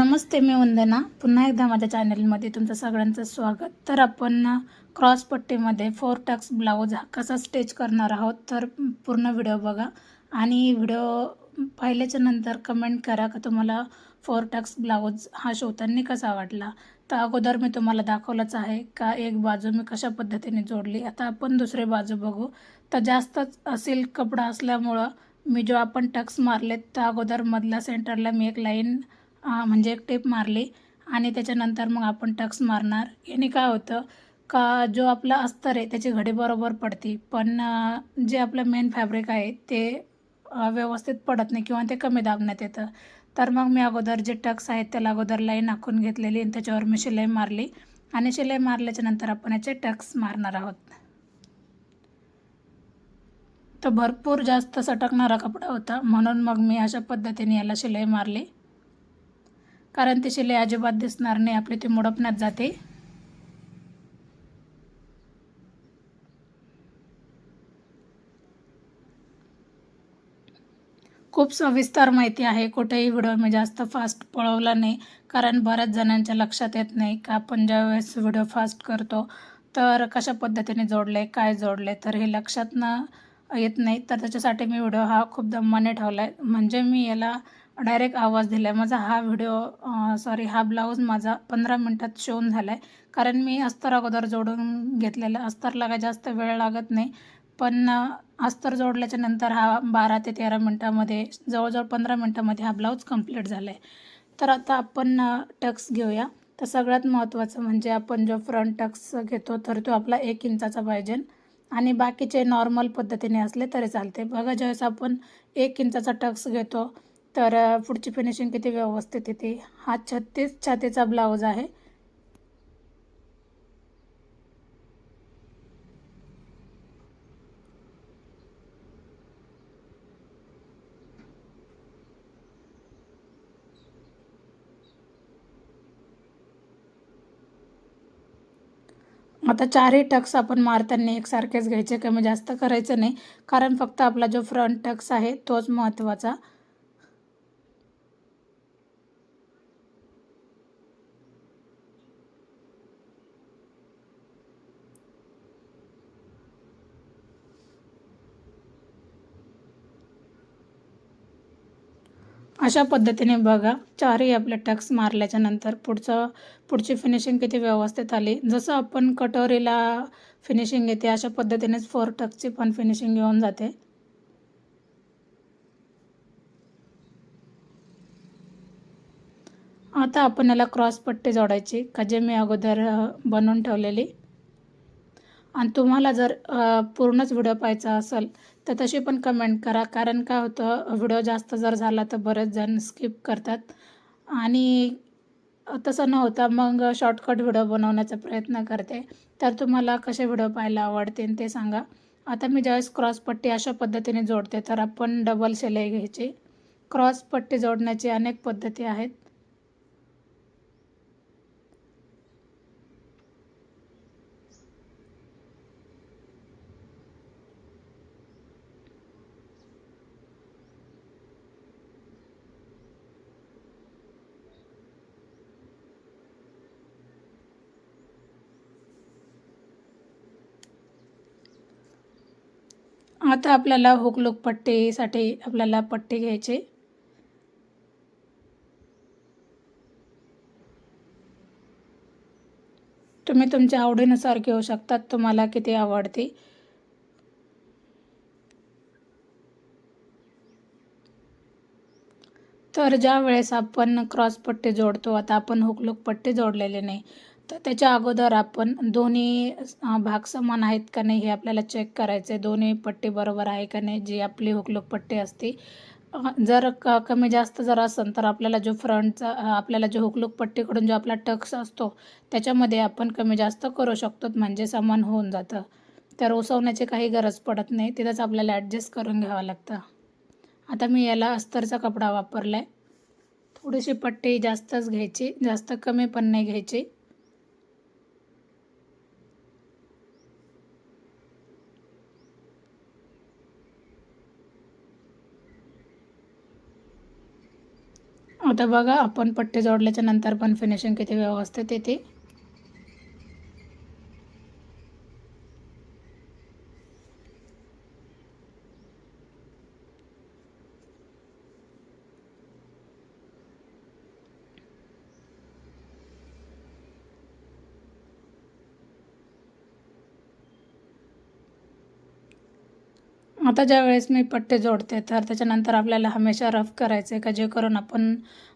नमस्ते मी वंदना. पुन्हा एकदा माझ्या चॅनलमध्ये तुमचं सगळ्यांचं स्वागत. तर आपण क्रॉस पट्टीमध्ये फोर टक्स ब्लाऊज हा कसा स्टेच करणार आहोत तर पूर्ण व्हिडिओ बघा. आणि व्हिडिओ पाहिल्याच्या नंतर कमेंट करा का तुम्हाला फोर टक्स ब्लाऊज हा शिवताना कसा वाटला. तर अगोदर मी तुम्हाला दाखवलंच आहे का एक बाजू मी कशा पद्धतीने जोडली. आता आपण दुसरी बाजू बघू. तर जास्तच असेल कपडा असल्यामुळं मी जो आपण टक्स मारलेत त्या अगोदर मधल्या सेंटरला मी एक लाईन म्हणजे एक टेप मारली आणि त्याच्यानंतर मग आपण टक्स मारणार. याने काय होतं का जो आपला अस्तर आहे त्याची घडी बरोबर पडते पण जे आपलं मेन फॅब्रिक आहे ते व्यवस्थित पडत नाही किंवा ते कमी दाबण्यात येतं. तर मग मी अगोदर जे टक्स आहेत त्याला अगोदर लाईन आखून घेतलेली आणि त्याच्यावर मी शिलाई मारली. आणि शिलाई मारल्याच्या नंतर आपण याचे टक्स मारणार आहोत. तर भरपूर जास्त सटकणारा कपडा होता. म्हणून मग मी अशा पद्धतीने याला शिलाई मारली. कारण ती शिलाई अजिबात दिसणार नाही. आपली ती मोडपण्यात जाते. खूप सविस्तर माहिती आहे. कुठेही व्हिडिओ मी जास्त फास्ट पळवला नाही कारण बऱ्याच जणांच्या लक्षात येत नाही का आपण ज्यावेळेस व्हिडिओ फास्ट करतो तर कशा पद्धतीने जोडले काय जोडले तर हे लक्षात न येत नाही. तर त्याच्यासाठी मी व्हिडिओ हा खूप दमाने ठेवला आहे म्हणजे मी याला डायरेक्ट आवाज दिला आहे माझा हा व्हिडिओ सॉरी हा ब्लाऊज माझा पंधरा मिनटात शिवून झाला आहे कारण मी अस्तर अगोदर जोडून घेतलेला. अस्तरला काय जास्त वेळ लागत नाही. पण अस्तर जोडल्याच्या नंतर हा बारा ते तेरा मिनटामध्ये जवळजवळ पंधरा मिनटामध्ये हा ब्लाऊज कंप्लीट झाला आहे तर आता आपण टक्स घेऊया. तर सगळ्यात महत्त्वाचं म्हणजे आपण जो फ्रंट टक्स घेतो तर तो आपला एक इंचाचा पाहिजे आणि बाकीचे नॉर्मल पद्धतीने असले तरी चालते बघा ज्यावेळेस आपण एक इंचाचा टक्स घेतो तर पुढची फिनिशिंग किती व्यवस्थित येते हा छत्तीस छातीचा ब्लाऊज आहे. आता चारही टक्स आपण मारताना एकसारखेच घ्यायचे कमी जास्त करायचं नाही. कारण फक्त आपला जो फ्रंट टक्स आहे तोच महत्त्वाचा अशा पद्धतीने बघा चारही आपले टक्स मारल्याच्या नंतर पुढचं पुढची फिनिशिंग किती व्यवस्थित आली. जसं आपण कटोरीला फिनिशिंग येते अशा पद्धतीनेच फोर टक्सची पण फिनिशिंग येऊन जाते. आता आपण याला क्रॉस पट्टी जोडायची का जे मी अगोदर बनवून ठेवलेली. आणि तुम्हाला जर पूर्णच व्हिडिओ पाहायचा असेल तर तशी पण कमेंट करा. कारण काय होतं व्हिडिओ जास्त जर झाला तर बरेच जण स्किप करतात. आणि तसं न होता मग शॉर्टकट व्हिडिओ बनवण्याचा प्रयत्न करते. तर तुम्हाला कसे व्हिडिओ पाहायला आवडतील ते सांगा. आता मी ज्यावेळेस क्रॉसपट्टी अशा पद्धतीने जोडते तर आपण डबल शिलाई घ्यायची. क्रॉसपट्टी जोडण्याची अनेक पद्धती आहेत. आता आपल्याला हुकलूक पट्टेसाठी आपल्याला पट्टी घ्यायचे. तुम्ही तुमच्या आवडीनुसार घेऊ शकतात तुम्हाला किती आवडते. तर ज्या वेळेस आपण क्रॉस पट्टे जोडतो आता आपण हुकलुक पट्टी जोडलेले नाही. तर त्याच्या अगोदर आपण दोन्ही भाग समान आहेत का नाही हे आपल्याला चेक करायचं आहे दोन्ही पट्टी बरोबर आहे का नाही जी आपली हुकलूक पट्टी असते. जर क कमी जास्त जर असेल तर आपल्याला जो फ्रंटचा आपल्याला जो हुकलूक पट्टीकडून जो आपला टक्स असतो त्याच्यामध्ये आपण कमी जास्त करू शकतो. म्हणजे समान होऊन जातं. तर उसवण्याची काही गरज पडत नाही. तिथंच आपल्याला ॲडजस्ट करून घ्यावं लागतं. आता मी याला अस्तरचा कपडा वापरला आहे थोडीशी पट्टी जास्तच घ्यायची. जास्त कमी पण नाही घ्यायची. आता बघा आपण पट्टी जोडल्याच्या नंतर पण फिनिशिंग किती व्यवस्थित येते. आता ज्या वेळेस मी पट्टे जोडते तर त्याच्यानंतर आपल्याला हमेशा रफ करायचं आहे का? जे करून आपण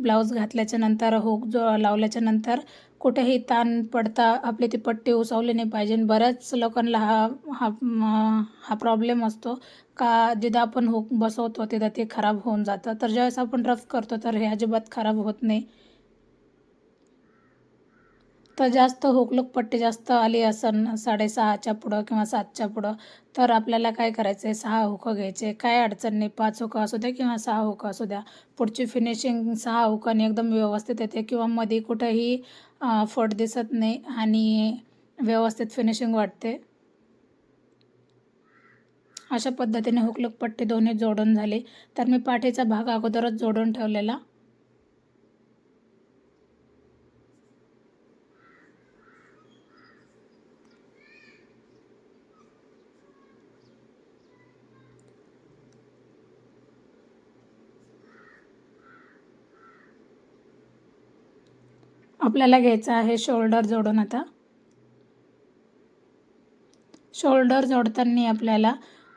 ब्लाऊज घातल्याच्या नंतर हुक जो लावल्याच्या नंतर कुठेही ताण पडता आपली ती पट्टी उसवली नाही पाहिजे. बऱ्याच लोकांना हा हा हा प्रॉब्लेम असतो का? जिथं आपण हुक बसवतो तिथं ते खराब होऊन जातं. तर ज्यावेळेस आपण रफ करतो तर हे अजिबात खराब होत नाही. तर जास्त हुकलूक पट्टी जास्त आली असन साडेसहाच्या पुढं किंवा सातच्या पुढं तर आपल्याला काय करायचं आहे सहा हुकं घ्यायचे. काय अडचण नाही पाच हुकं असू द्या किंवा सहा हुकं असू द्या. पुढची फिनिशिंग सहा हुकाने एकदम व्यवस्थित येते किंवा मध्ये कुठंही फट दिसत नाही आणि व्यवस्थित फिनिशिंग वाटते. अशा पद्धतीने हुकलूक पट्टी दोन्ही जोडून झाली. तर मी पाठीचा भाग अगोदरच जोडून ठेवलेला. आपल्याला घ्यायचं आहे शोल्डर जोडून आता. शोल्डर जोडताना आपल्याला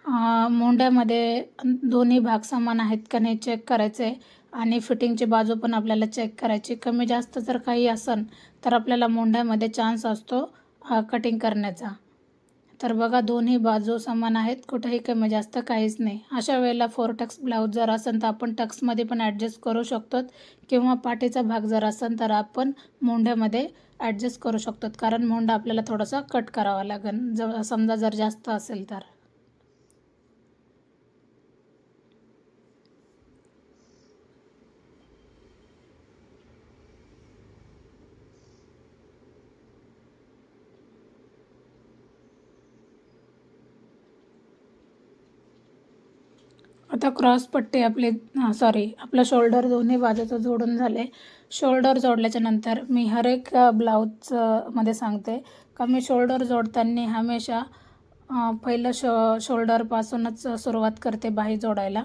अं, मोंड्यामध्ये दोन्ही भाग समान आहेत का नाही चेक करायचे आहे आणि फिटिंगची बाजू पण आपल्याला चेक करायची. कमी जास्त जर काही असन तर आपल्याला मोंड्यामध्ये चान्स असतो कटिंग करण्याचा. तर बघा दोन्ही बाजू समान आहेत. कुठेही कमी जास्त काहीच नाही. अशा वेळेला फोर टक्स ब्लाऊज जर असेल तर आपण टक्समध्ये पण ॲडजस्ट करू शकतो. किंवा पाठीचा भाग जर असेल तर आपण मोंढ्यामध्ये ॲडजस्ट करू शकतो. कारण मोंढा आपल्याला थोडासा कट करावा लागेल. जर समजा जर जास्त असेल तर. आता क्रॉस पट्टी आपली सॉरी आपलं शोल्डर दोन्ही बाजूचं जोडून झाले. शोल्डर जोडल्याच्या नंतर मी हर एक ब्लाऊजचं मध्ये सांगते. का मी शोल्डर जोडताना हमेशा पहिलं शो शोल्डरपासूनच सुरुवात करते बाही जोडायला.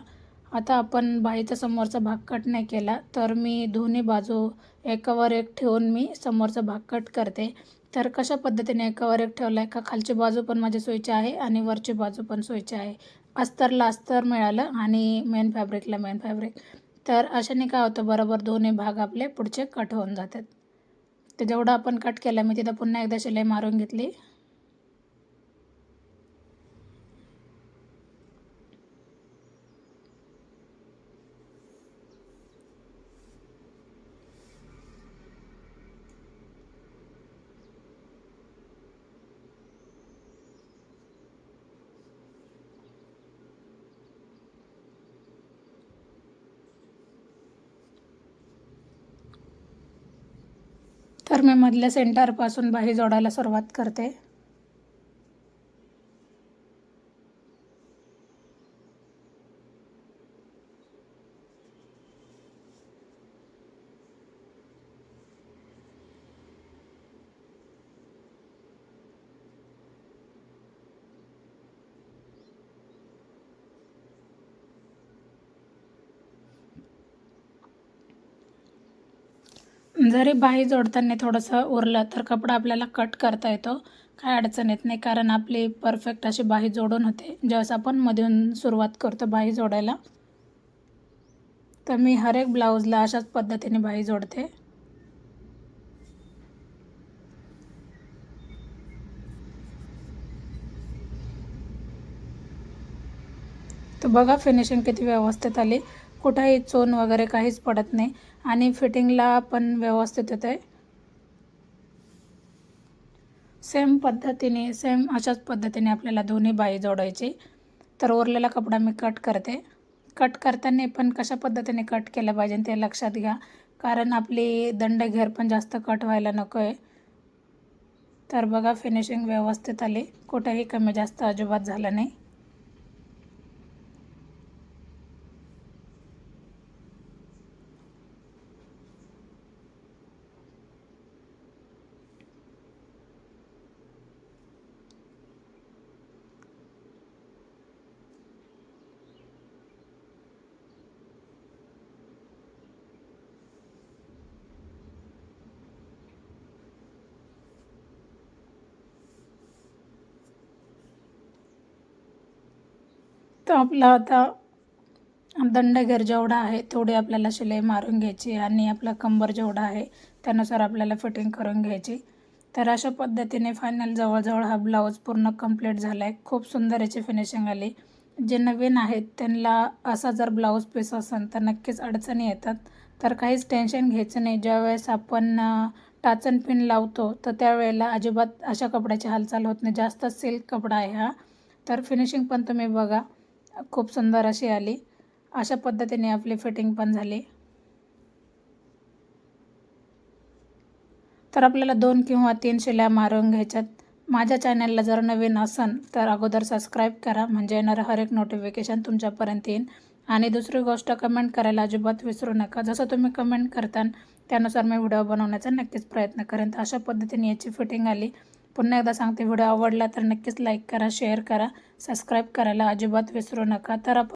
आता आपण बाहीचा समोरचा भाग कट नाही केला तर मी दोन्ही बाजू एकावर एक ठेवून मी समोरचा भाग कट करते. तर कशा पद्धतीने एकावर एक ठेवला आहे का खालची बाजू पण माझी सोयीची आहे आणि वरची बाजू पण सोयीची आहे? अस्तरला अस्तर मिळालं आणि मेन फॅब्रिकला मेन फॅब्रिक तर अशाने काय होतं बरोबर दोन्ही भाग आपले पुढचे कट होऊन जातात. ते जेवढं आपण कट केलं मी तिथं पुन्हा एकदा शिलाई मारून घेतली. तर मी मधल्या सेंटरपासून बाही जोडायला सुरुवात करते. जरी बाही जोडताना थोडंसं उरलं तर कपडा आपल्याला कट करता येतो. काय अडचण येत नाही कारण आपली परफेक्ट अशी बाही जोडून होते. ज्यावेळेस आपण मधून सुरुवात करतो बाही जोडायला तर मी हर एक ब्लाऊजला अशाच पद्धतीने बाही जोडते. तर बघा फिनिशिंग किती व्यवस्थित आली. कुठंही चोन वगैरे काहीच पडत नाही. आणि फिटिंगला पण व्यवस्थित येते आहे सेम पद्धतीने सेम अशाच पद्धतीने आपल्याला दोन्ही बाई जोडायची. तर उरलेला कपडा मी कट करते. कट करताना पण कशा पद्धतीने कट केलं पाहिजे ते लक्षात घ्या. कारण आपली दंडघेर पण जास्त कट व्हायला नको आहे तर बघा फिनिशिंग व्यवस्थित आली. कुठेही कमी जास्त अजिबात झालं नाही. तर आपला आता दंडघेर जेवढा आहे तेवढी आपल्याला शिलाई मारून घ्यायची आणि आपला कंबर जेवढा आहे त्यानुसार आपल्याला फिटिंग करून घ्यायची. तर अशा पद्धतीने फायनल जवळजवळ हा ब्लाऊज पूर्ण कंप्लीट झाला आहे खूप सुंदर याची फिनिशिंग आली. जे नवीन आहेत त्यांना असा जर ब्लाऊज पीस असेल तर नक्कीच अडचणी येतात. तर काहीच टेन्शन घ्यायचं नाही. ज्यावेळेस आपण टाचन पिन लावतो तर त्यावेळेला अजिबात अशा कपड्याची हालचाल होत नाही. जास्त सिल्क कपडा आहे हा. तर फिनिशिंग पण तुम्ही बघा. खूप सुंदर अशी आली. अशा पद्धतीने आपली फिटिंग पण झाली. तर आपल्याला दोन किंवा तीन शिल्या मारून घ्यायच्यात. माझ्या चॅनलला जर नवीन असन तर अगोदर सबस्क्राईब करा. म्हणजे येणारं हर एक नोटिफिकेशन तुमच्यापर्यंत येईल आणि दुसरी गोष्ट कमेंट करायला अजिबात विसरू नका. जसं तुम्ही कमेंट करता त्यानुसार मी व्हिडिओ बनवण्याचा नक्कीच प्रयत्न करेन. तर अशा पद्धतीने याची फिटिंग आली. पुन्हा एकदा सांगते व्हिडिओ आवडला तर नक्कीच लाईक करा शेअर करा सबस्क्राईब करायला अजिबात विसरू नका. तर आपण